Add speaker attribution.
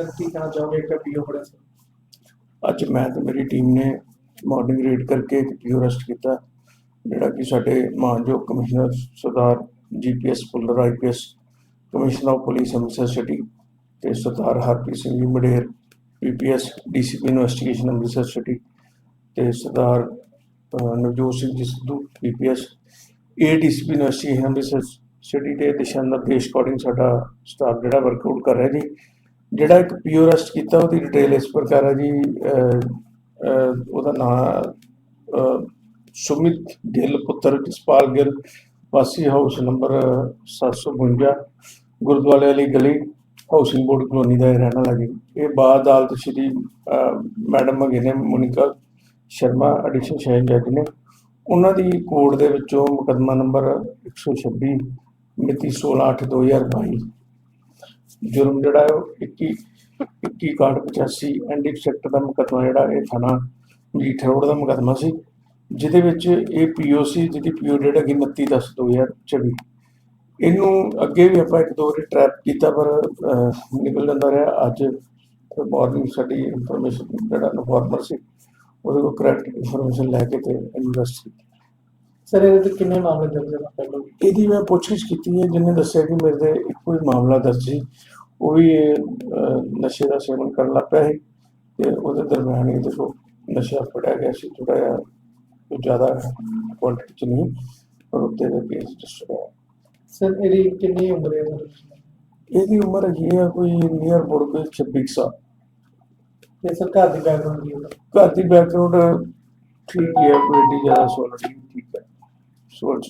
Speaker 1: Sir ਕੀ ਕਹਿਣਾ ਚਾਹੋਗੇ ਇੱਕ ਪੀਓ ਫੜਿਆ ਸਰ
Speaker 2: ਅੱਜ ਮੈਂ ਤੇ ਮੇਰੀ ਟੀਮ ਨੇ ਮਾਰਨਿੰਗ ਰੇਡ ਕਰਕੇ ਇੱਕ ਪੀਓ ਅਰੈਸਟ ਕੀਤਾ, ਜਿਹੜਾ ਕਿ ਸਾਡੇ ਮਾਨਯੋਗ commissioner Sardar GPS Bhullar IPS commissioner of police, Amritsar city ਤੇ Sardar Harpreet Singh ji Mader PPS DCP investigation Amritsar city ਤੇ Sardar Navjot Singh ji Sidhu PPS ADCP investigation Amritsar city ਦੇ ਦਿਸ਼ਾ ਨਿਰਦੇਸ਼ ਅਕੋਰਡਿੰਗ ਸਾਡਾ staff ਜਿਹੜਾ workout ਕਰ ਰਿਹਾ ਜੀ। ਜਿਹੜਾ ਇੱਕ ਪੀਓ ਅਰੈਸਟ ਕੀਤਾ, ਉਹਦੀ ਡਿਟੇਲ ਇਸ ਪ੍ਰਕਾਰ ਹੈ ਜੀ ਉਹਦਾ ਨਾਮ ਸੁਮਿਤ ਗਿੱਲ, ਪੁੱਤਰ ਜਸਪਾਲ ਗਿੱਲ, ਵਾਸੀ ਹਾਊਸ ਨੰਬਰ 752 ਗੁਰਦੁਆਰੇ ਵਾਲੀ ਗਲੀ ਹਾਊਸਿੰਗ ਬੋਰਡ ਕਲੋਨੀ ਦਾ ਇਹ ਰਹਿਣ ਵਾਲਾ ਜੀ। ਇਹ ਬਾਅਦ ਅਦਾਲਤ ਸ਼੍ਰੀ ਮੈਡਮ ਹੈਗੇ ਨੇ ਮੋਨਿਕਾ ਸ਼ਰਮਾ ਐਡੀਸ਼ਨ ਸ਼ਹਿਰ ਜੱਜ ਨੇ। ਉਹਨਾਂ ਦੀ ਕੋਰਟ ਦੇ ਵਿੱਚੋਂ ਮੁਕੱਦਮਾ ਨੰਬਰ 126 ਮਿਤੀ 16/8/2022 ਜੁਰਮ ਜਿਹੜਾ ਹੈ ਉਹ 21 21 ਕਾਰਡ 85 ਐਂਡੀ ਸੈਕਟਰ ਦਾ ਮੁਕੱਦਮਾ ਜਿਹੜਾ ਇਹ ਥਾਣਾ ਮਜੀਠਾ ਰੋਡ ਦਾ ਮੁਕੱਦਮਾ ਸੀ, ਜਿਹਦੇ ਵਿੱਚ ਇਹ ਪੀਓਸੀ ਜਿਹਦੀ ਪੀਓ ਡੇਟ ਹੈਗੀ 29 10 2024 ਇਹਨੂੰ ਅੱਗੇ ਵੀ ਆਪਾਂ ਇੱਕ ਦੋ ਵਾਰੀ ਟਰੈਪ ਕੀਤਾ, ਪਰ ਨਿਕਲ ਜਾਂਦਾ ਰਿਹਾ। ਅੱਜ ਮਾਰਨਿੰਗ ਸਾਡੀ ਇਨਫੋਰਮੇਸ਼ਨ ਜਿਹੜਾ ਇਨਫੋਰਮਰ ਸੀ, ਉਹਦੇ ਕੋਲ ਕਰੈਕਟ ਇਨਫੋਰਮੇਸ਼ਨ ਲੈ ਕੇ ਤੇ ਇਨਵੈਸਟ ਕੀਤੀ
Speaker 1: ਸਰ ਇਹਦੇ ਤੇ ਕਿੰਨੇ ਮਾਮਲੇ ਦਰਜ ਹਨ ਪਹਿਲਾਂ
Speaker 2: ਇਹਦੀ ਮੈਂ ਪੁੱਛਗਿੱਛ ਕੀਤੀ ਹੈ ਜਿਹਨੇ ਦੱਸਿਆ ਕਿ ਮੇਰੇ ਇੱਕੋ ਹੀ ਮਾਮਲਾ ਦਰਜ ਸੀ। ਉਹ ਵੀ ਇਹ, ਅਹ, ਨਸ਼ੇ ਦਾ ਸੇਵਨ ਕਰਨ ਲੱਗ ਪਿਆ ਸੀ ਤੇ ਉਹਦੇ ਦਰਮਿਆਨ ਇਹਦੇ ਕੋਲ ਨਸ਼ਾ ਫੜਿਆ ਗਿਆ ਸੀ ਥੋੜਾ ਜਿਹਾ ਕੋਈ ਜ਼ਿਆਦਾ ਕੁਆਂਟੀਟੀ ਚ ਨਹੀਂ ਪਰ ਉੱਤੇ ਦੇ ਕੇਸ ਰਜਿਸਟਰ ਹੋਇਆ
Speaker 1: ਸਰ ਇਹਦੀ ਕਿੰਨੀ ਉਮਰ ਹੈ?
Speaker 2: ਇਹਦੀ ਉਮਰ ਹੈਗੀ ਹੈ ਕੋਈ ਨੀਅਰ ਬੋਰਡ ਕੋਈ 26 ਕੁ ਸਾਲ।
Speaker 1: ਤੇ ਸਰ ਘਰ ਦੀ ਬੈਕਗ੍ਰਾਉਂਡ ਕੀ ਹੈ?
Speaker 2: ਘਰ ਦੀ ਬੈਕਗ੍ਰਾਉਂਡ ਠੀਕ ਹੀ ਹੈ ਕੋਈ ਏਡੀ ਜ਼ਿਆਦਾ ਸੋਲਡ ਨਹੀਂ ਠੀਕ ਹੈ। ਸੋਲਡ